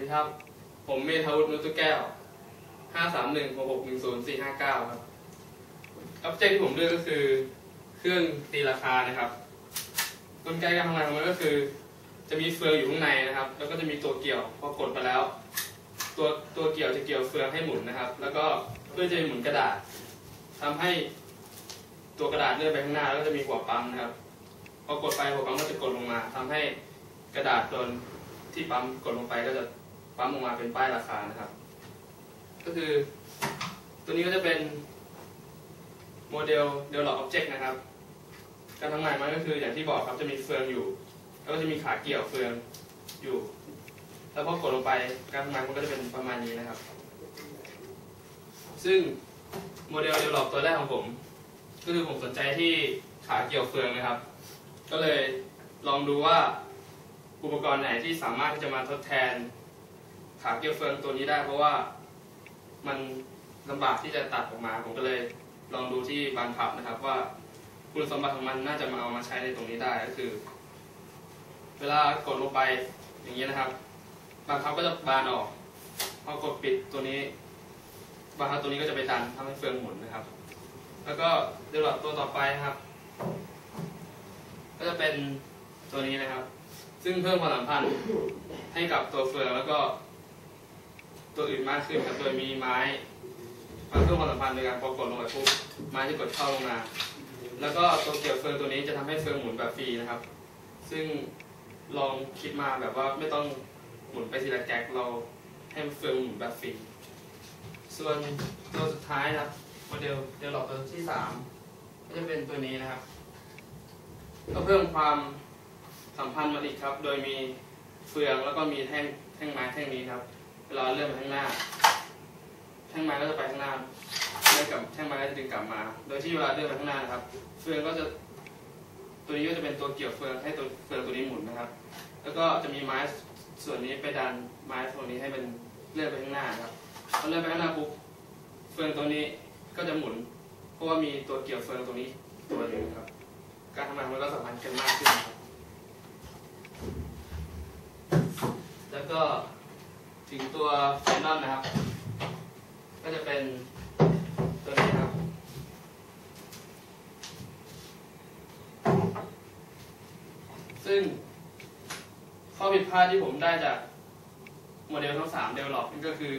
ดีครับ ผมเมธาวุฒินุตุแก้วห้าสามหนึ่งหกหกหนึ่งศูนย์สี่ห้าเก้าครับอ็อบเจกที่ผมเลือกก็คือเครื่องตีราคานะครับกลไกการทำงานของมันก็คือ จะมีเฟืองอยู่ข้างในนะครับ แล้วก็จะมีตัวเกี่ยวพอกดไปแล้ว ตัวตัวเกี่ยวจะเกี่ยวเฟืองให้หมุนนะครับ แล้วก็เพื่อจะหมุนกระดาษทำให้ตัวกระดาษเลื่อนไปข้างหน้า แล้วก็จะมีหัวปั๊มนะครับพอกดไปหัวปั๊มก็จะกดลงมาทำให้กระดาษโดนที่ปั๊มกดลงไปก็จะ ปั๊มออกมาเป็นป้ายราคานะครับ ก็คือตัวนี้ก็จะเป็นโมเดล develop object นะครับการทำงานมันก็คืออย่างที่บอกครับจะมีเฟืองอยู่ แล้วก็จะมีขาเกี่ยวเฟืองอยู่ แล้วพอกดลงไปการทำงานมันก็จะเป็นประมาณนี้นะครับ ซึ่งโมเดล develop ตัวแรกของผม ก็คือผมสนใจที่ขาเกี่ยวเฟืองนะครับ ก็เลยลองดูว่าอุปกรณ์ไหนที่สามารถที่จะมาทดแทน ขาเกี่ยวเฟืองตัวนี้ได้ เพราะว่ามันลำบากที่จะตัดออกมา ผมก็เลยลองดูที่บานพับนะครับ ว่าคุณสมบัติของมันน่าจะมาเอามาใช้ในตรงนี้ได้ก็คือ เวลากดลงไปอย่างนี้นะครับ บานพับก็จะบานออกพอกดปิดตัวนี้บานพับตัวนี้ก็จะไปดันทำให้เฟืองหมุนนะครับ แล้วก็เดเวลอปตัวต่อไปนะครับ ก็จะเป็นตัวนี้นะครับ ซึ่งเพิ่มความสัมพันธ์ให้กับตัวเฟืองแล้วก็ ตัวอื่นมากขึ้นครับโดยมีไม้มาเพิ่มความสัมพันธ์ในการพอกดลงไปปุ๊บไม้จะกดเข้าลงมา แล้วก็ตัวเกี่ยวเฟืองตัวนี้จะทำให้เฟืองหมุนแบบฟรีนะครับ ซึ่งลองคิดมาแบบว่าไม่ต้องหมุนไปทีละแก๊กเราให้เฟืองหมุนแบบฟรีส่วนตัวสุดท้ายนะครับโมเดลเดลลอปตัวที่สามก็จะเป็นตัวนี้นะครับก็เพิ่มความสัมพันธ์มาอีกครับ โดยมีเฟืองแล้วก็มีแท่งแท่งไม้แท่งนี้ครับ เวลาเลื่อนไปข้างหน้า แท่งไม้ก็จะไปข้างหน้าเลื่อนกับแท่งไม้ก็จะดึงกลับมา โดยที่เวลาเลื่อนไปข้างหน้านะครับ เฟืองก็จะตัวนี้ก็จะเป็นตัวเกี่ยวเฟืองให้ตัวเฟืองตัวนี้หมุนนะครับ แล้วก็จะมีไม้ส่วนนี้ไปดันไม้ตัวนี้ให้มันเลื่อนไปข้างหน้าครับพอเลื่อนไปข้างหน้าปุ๊บเฟืองตัวนี้ก็จะหมุน เพราะว่ามีตัวเกี่ยวเฟืองตรงนี้ตัวนึงครับ การทำงานมันก็สัมพันธ์กันมากขึ้นครับ แล้วก็ ถึงตัวไฟนอลนะครับ ก็จะเป็นตัวนี้ครับ ซึ่งข้อผิดพลาดที่ผมได้จากโมเดลทั้งสามเดเวลลอปนี่ก็คือ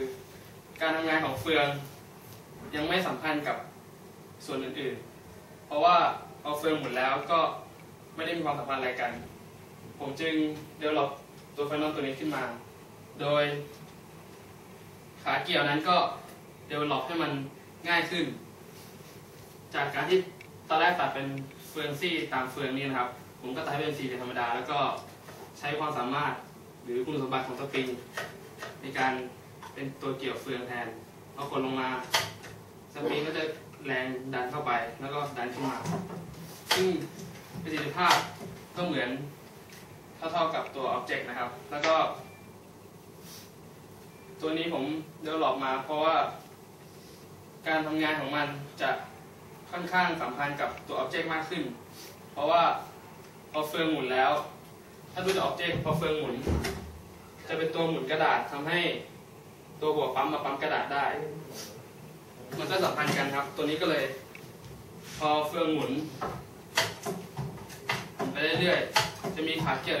การทำงานของเฟืองยังไม่สัมพันธ์กับส่วนอื่นๆ เพราะว่าเอาเฟืองหมุนแล้วก็ไม่ได้มีความสัมพันธ์อะไรกัน ผมจึงเดเวลลอปตัวไฟนอลตัวนี้ขึ้นมา โดย ขาเกี่ยวนั้นก็เดเวลลอปให้มันง่ายขึ้น จากการที่ตอนแรกตัดเป็นเฟืองซี่ตามเฟืองนี้นะครับ ผมก็ตัดให้เป็นสี่เหลี่ยมธรรมดา แล้วก็ใช้ความสามารถหรือคุณสมบัติของสปริงในการเป็นตัวเกี่ยวเฟืองแทนเอาคนลงมาสปริงก็จะแรงดันเข้าไปแล้วก็ดันขึ้นมา ซึ่งประสิทธิภาพก็เหมือนเท่าๆกับตัวอ็อบเจกต์นะครับ แล้วก็ ตัวนี้ผมเดเวลลอปมาเพราะว่า การทำงานของมันจะค่อนข้างสัมพันธ์กับตัวอ็อบเจกต์มากขึ้น เพราะว่าพอเฟืองหมุนแล้ว ถ้าดูจากอ็อบเจกต์พอเฟืองหมุน จะเป็นตัวหมุนกระดาษทำให้ตัวหัวปั๊มมาปั๊มกระดาษได้ มันก็สัมพันธ์กันครับ ตัวนี้ก็เลย พอเฟืองหมุนไปเรื่อยๆ จะมีขาเกี่ยว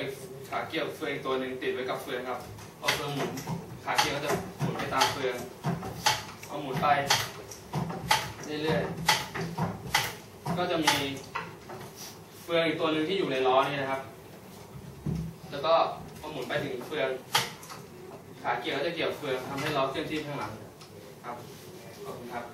ขาเกี่ยวเฟืองตัวหนึ่งติดไว้กับเฟืองครับ พอเฟืองหมุน ขาเกี่ยวก็จะหมุนไปตามเฟืองเอาหมุนไปเรื่อยๆ ก็จะมีเฟืองอีกตัวหนึ่งที่อยู่ในล้อนี่นะครับ แล้วก็พอหมุนไปถึงเฟือง ขาเกี่ยวก็จะเกี่ยวเฟืองทำให้ล้อเคลื่อนที่ข้างหลังครับ ขอบคุณครับ